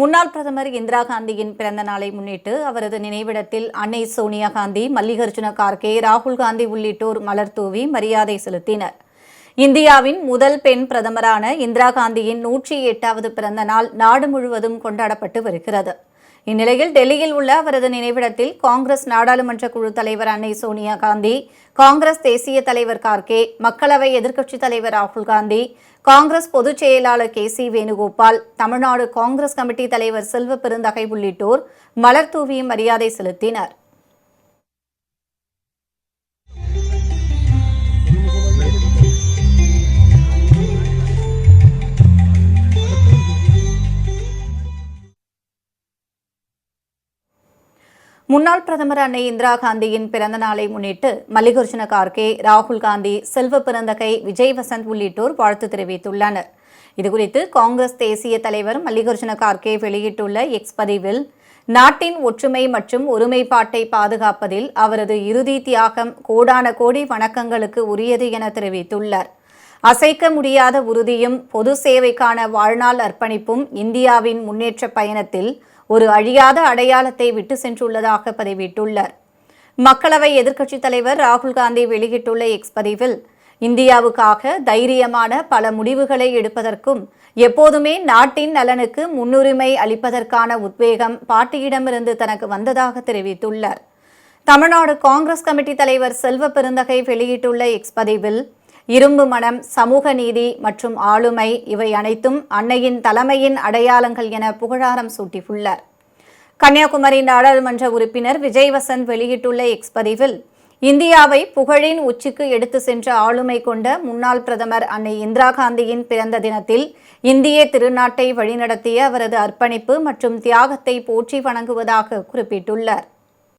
முன்னாள் பிரதமர் இந்திரா காந்தியின் பிறந்த நாளை முன்னிட்டு அவரது நினைவிடத்தில் அன்னை சோனியா காந்தி மல்லிகார்ஜுன கார்கே ராகுல் காந்தி உள்ளிட்டோர் மலர் தூவி மரியாதை செலுத்தினர். இந்தியாவின் முதல் பெண் பிரதமரான இந்திரா காந்தியின் நூற்றி எட்டாவது பிறந்த நாள் நாடு முழுவதும் கொண்டாடப்பட்டு வருகிறது. இந்நிலையில் டெல்லியில் உள்ள அவரது நினைவிடத்தில் காங்கிரஸ் நாடாளுமன்ற குழு தலைவர் அன்னை சோனியா காந்தி காங்கிரஸ் தேசிய தலைவர் கார்கே மக்களவை எதிர்க்கட்சித் தலைவர் ராகுல் காந்தி காங்கிரஸ் பொதுச் செயலாளர் K C Venugopal Tamil Nadu Congress committee தலைவர் செல்வ பெருந்தகை உள்ளிட்டோர் மலர் தூவியும் மரியாதை செலுத்தினர். முன்னாள் பிரதமர் அன்னை இந்திரா காந்தியின் பிறந்த நாளை முன்னிட்டு மல்லிகார்ஜுன கார்கே ராகுல் காந்தி செல்வ பிறந்தகை விஜய் வசந்த் உள்ளிட்டோர் வாழ்த்து தெரிவித்துள்ளனர். இதுகுறித்து காங்கிரஸ் தேசிய தலைவர் மல்லிகார்ஜுன கார்கே வெளியிட்டுள்ள எக்ஸ் பதிவில் நாட்டின் ஒற்றுமை மற்றும் ஒருமைப்பாட்டை பாதுகாப்பதில் அவரது இறுதி தியாகம் கோடான கோடி வணக்கங்களுக்கு உரியது என தெரிவித்துள்ளார். அசைக்க முடியாத உறுதியும் பொது சேவைக்கான வாழ்நாள் அர்ப்பணிப்பும் இந்தியாவின் முன்னேற்ற பயணத்தில் ஒரு அழியாத அடையாளத்தை விட்டு சென்றுள்ளதாக பதிவிட்டுள்ளார். மக்களவை எதிர்க்கட்சித் தலைவர் ராகுல் காந்தி வெளியிட்டுள்ள எக்ஸ் பதிவில் இந்தியாவுக்காக தைரியமான பல முடிவுகளை எடுப்பதற்கும் எப்போதுமே நாட்டின் நலனுக்கு முன்னுரிமை அளிப்பதற்கான உத்வேகம் பாட்டியிடமிருந்து தனக்கு வந்ததாக தெரிவித்துள்ளார். தமிழ்நாடு காங்கிரஸ் கமிட்டி தலைவர் செல்வ பெருந்தகை வெளியிட்டுள்ள எக்ஸ் பதிவில் இரும்பு மனம் சமூக நீதி மற்றும் ஆளுமை இவை அனைத்தும் அன்னையின் தலைமையின் அடையாளங்கள் என புகழாரம் சூட்டியுள்ளார். கன்னியாகுமரி நாடாளுமன்ற உறுப்பினர் விஜய் வசந்த் வெளியிட்டுள்ள எக்ஸ் பதிவில் இந்தியாவை புகழின் உச்சிக்கு எடுத்து சென்ற ஆளுமை கொண்ட முன்னாள் பிரதமர் அன்னை இந்திரா காந்தியின் பிறந்த தினத்தில் இந்திய திருநாட்டை வழிநடத்திய அவரது அர்ப்பணிப்பு மற்றும் தியாகத்தை போற்றி வணங்குவதாக குறிப்பிட்டுள்ளார்.